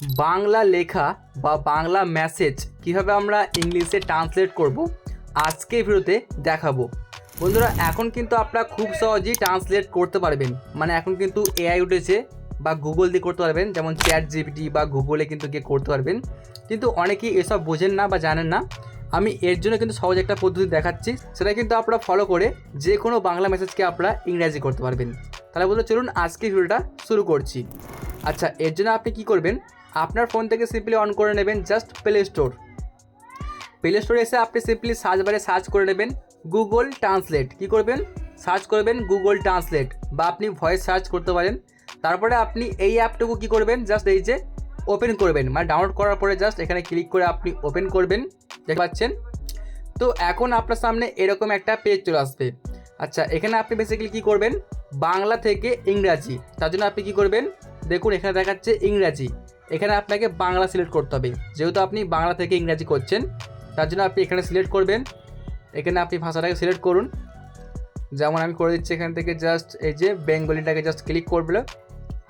বাংলা লেখা বা বাংলা মেসেজ কীভাবে আমরা ইংলিশে ট্রান্সলেট করব, আজকে ভিডিওতে দেখাবো। বন্ধুরা, এখন কিন্তু আপনারা খুব সহজেই ট্রান্সলেট করতে পারবেন। মানে এখন কিন্তু এআই উঠেছে বা গুগল দিয়ে করতে পারবেন, যেমন চ্যাট জিপিটি বা গুগলে কিন্তু গিয়ে করতে পারবেন। কিন্তু অনেকেই এসব বোঝেন না বা জানেন না। আমি এর জন্য কিন্তু সহজ একটা পদ্ধতি দেখাচ্ছি, সেটা কিন্তু আপনারা ফলো করে যে কোনো বাংলা মেসেজকে আপনারা ইংরাজি করতে পারবেন। তাহলে বলতে চলুন আজকে ভিডিওটা শুরু করছি। আচ্ছা এর জন্য আপনি কি করবেন? আপনার ফোন থেকে সিম্পলি অন করে নেবেন জাস্ট প্লে স্টোর প্লে স্টোরে এসে আপনি সিম্পলি সার্চ বারে সার্চ করে নেবেন গুগল ট্রান্সলেট কি করবেন? সার্চ করবেন গুগল ট্রান্সলেট বা আপনি ভয়েস সার্চ করতে পারেন। তারপরে আপনি এই অ্যাপটুকু কি করবেন? জাস্ট এই যে ওপেন করবেন। মানে ডাউনলোড করার পরে জাস্ট এখানে ক্লিক করে আপনি ওপেন করবেন। দেখতে পাচ্ছেন? তো এখন আপনার সামনে এরকম একটা পেজ চলে আসবে। আচ্ছা এখানে আপনি বেসিক্যালি কী করবেন? বাংলা থেকে ইংরাজি। তার জন্য আপনি কী করবেন? দেখুন, এখানে দেখাচ্ছে ইংরাজি। এখানে আপনাকে বাংলা সিলেক্ট করতে হবে। যেহেতু আপনি বাংলা থেকে ইংরাজি করছেন, তার জন্য আপনি এখানে সিলেক্ট করবেন। এখানে আপনি ভাষাটাকে সিলেক্ট করুন। যেমন আমি করে দিচ্ছি এখান থেকে জাস্ট এই যে বেঙ্গলিটাকে জাস্ট ক্লিক করবে।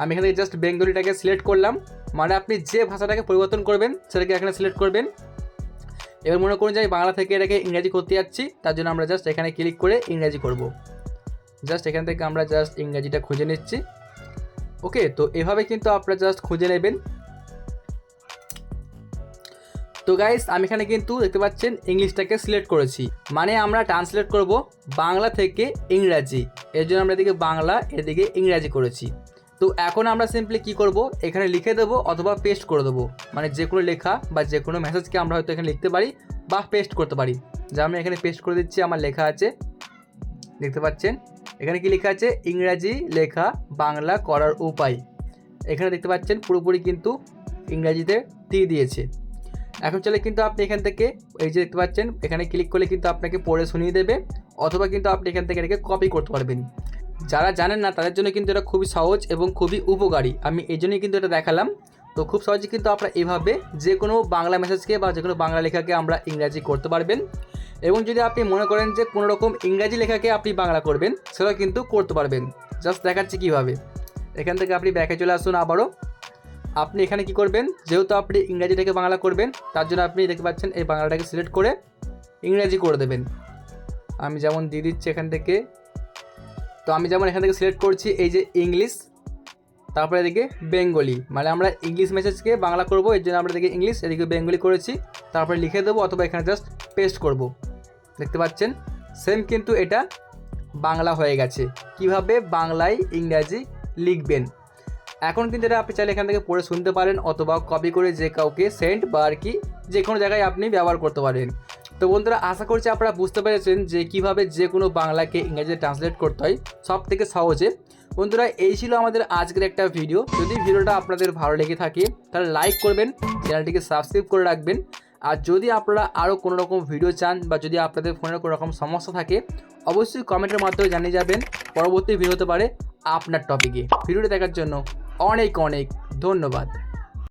আমি এখান থেকে জাস্ট বেঙ্গলিটাকে সিলেক্ট করলাম। মানে আপনি যে ভাষাটাকে পরিবর্তন করবেন, সেটাকে এখানে সিলেক্ট করবেন। এবার মনে করুন যে আমি বাংলা থেকে এটাকে ইংরাজি করতে যাচ্ছি, তার জন্য আমরা জাস্ট এখানে ক্লিক করে ইংরাজি করব। জাস্ট এখান থেকে আমরা জাস্ট ইংরাজিটা খুঁজে নিচ্ছি। ওকে তো এভাবে কিন্তু আপনারা জাস্ট খুঁজে নেবেন। তো গাইস আমি এখানে কিন্তু দেখতে পাচ্ছেন ইংলিশটাকে সিলেক্ট করেছি। মানে আমরা ট্রান্সলেট করব বাংলা থেকে ইংরাজি। এর জন্য আমরা এদিকে বাংলা, এদিকে ইংরাজি করেছি। তো এখন আমরা সিম্পলি কি করব? এখানে লিখে দেবো অথবা পেস্ট করে দেবো। মানে যে কোনো লেখা বা যে কোনো মেসেজকে আমরা হয়তো এখানে লিখতে পারি বা পেস্ট করতে পারি। যা আমি এখানে পেস্ট করে দিচ্ছি, আমার লেখা আছে। দেখতে পাচ্ছেন? এখানে কি লেখা আছে? ইংরাজি লেখা বাংলা করার উপায়। এখানে দেখতে পাচ্ছেন পুরোপুরি কিন্তু ইংরাজিতে দিয়ে দিয়েছে। এখন চলে কিন্তু আপনি এখান থেকে, এই যে দেখতে পাচ্ছেন, এখানে ক্লিক করলে কিন্তু আপনাকে পড়ে শুনিয়ে দেবে, অথবা কিন্তু আপনি এখান থেকে এটাকে কপি করতে পারবেন। যারা জানেন না, তাদের জন্য কিন্তু এটা খুবই সহজ এবং খুবই উপকারী। আমি এই জন্যই কিন্তু এটা দেখালাম। তো খুব সহজে কিন্তু আপনারা এভাবে যে কোনো বাংলা মেসেজকে বা যে কোনো বাংলা লেখাকে আমরা ইংরাজি করতে পারবেন। এবং যদি আপনি মনে করেন যে কোনো রকম ইংরাজি লেখাকে আপনি বাংলা করবেন সেটা কিন্তু করতে পারবেন। জাস্ট দেখাচ্ছি কীভাবে। এখান থেকে আপনি ব্যাকে চলে আসুন আবারও। আপনি এখানে কি করবেন? যেহেতু আপনি ইংরাজিটাকে বাংলা করবেন, তার জন্য আপনি দেখতে পাচ্ছেন এই বাংলাটাকে সিলেক্ট করে ইংরাজি করে দেবেন। আমি যেমন দিয়ে দিচ্ছি এখান থেকে, তো আমি যেমন এখান থেকে সিলেক্ট করছি এই যে ইংলিশ, তারপরে এদিকে বেঙ্গলি মানে আমরা ইংলিশ মেসেজকে বাংলা করব, এর জন্য আমরা এদিকে ইংলিশ, এদিকে বেঙ্গলি করেছি, তারপরে লিখে দেবো অথবা এখানে জাস্ট পেস্ট করব। দেখতে পাচ্ছেন? সেম কিন্তু এটা বাংলা হয়ে গেছে। কীভাবে? বাংলায় ইংরাজি লিখবেন। এখন কিন্তু এটা আপনি চাইলে এখান থেকে পড়ে শুনতে পারেন অথবা কপি করে যে কাউকে সেন্ট বা আর কি যে কোনো জায়গায় আপনি ব্যবহার করতে পারেন। তো বন্ধুরা, আশা করছি আপনারা বুঝতে পেরেছেন যে কীভাবে যে কোনো বাংলাকে ইংরেজিতে ট্রান্সলেট করতে হয় সব থেকে সহজে। বন্ধুরা, এই ছিল আমাদের আজকের একটা ভিডিও যদি ভিডিওটা আপনাদের ভালো লেগে থাকে, তাহলে লাইক করবেন চ্যানেলটিকে সাবস্ক্রাইব করে রাখবেন। আর যদি আপনারা আরও কোনো রকম ভিডিও চান বা যদি আপনাদের ফোনের কোনো রকম সমস্যা থাকে, অবশ্যই কমেন্টের মাধ্যমে জানিয়ে যাবেন। পরবর্তী ভিডিও হতে পারে আপনার টপিকে ভিডিওটি দেখার জন্য অনেক অনেক ধন্যবাদ।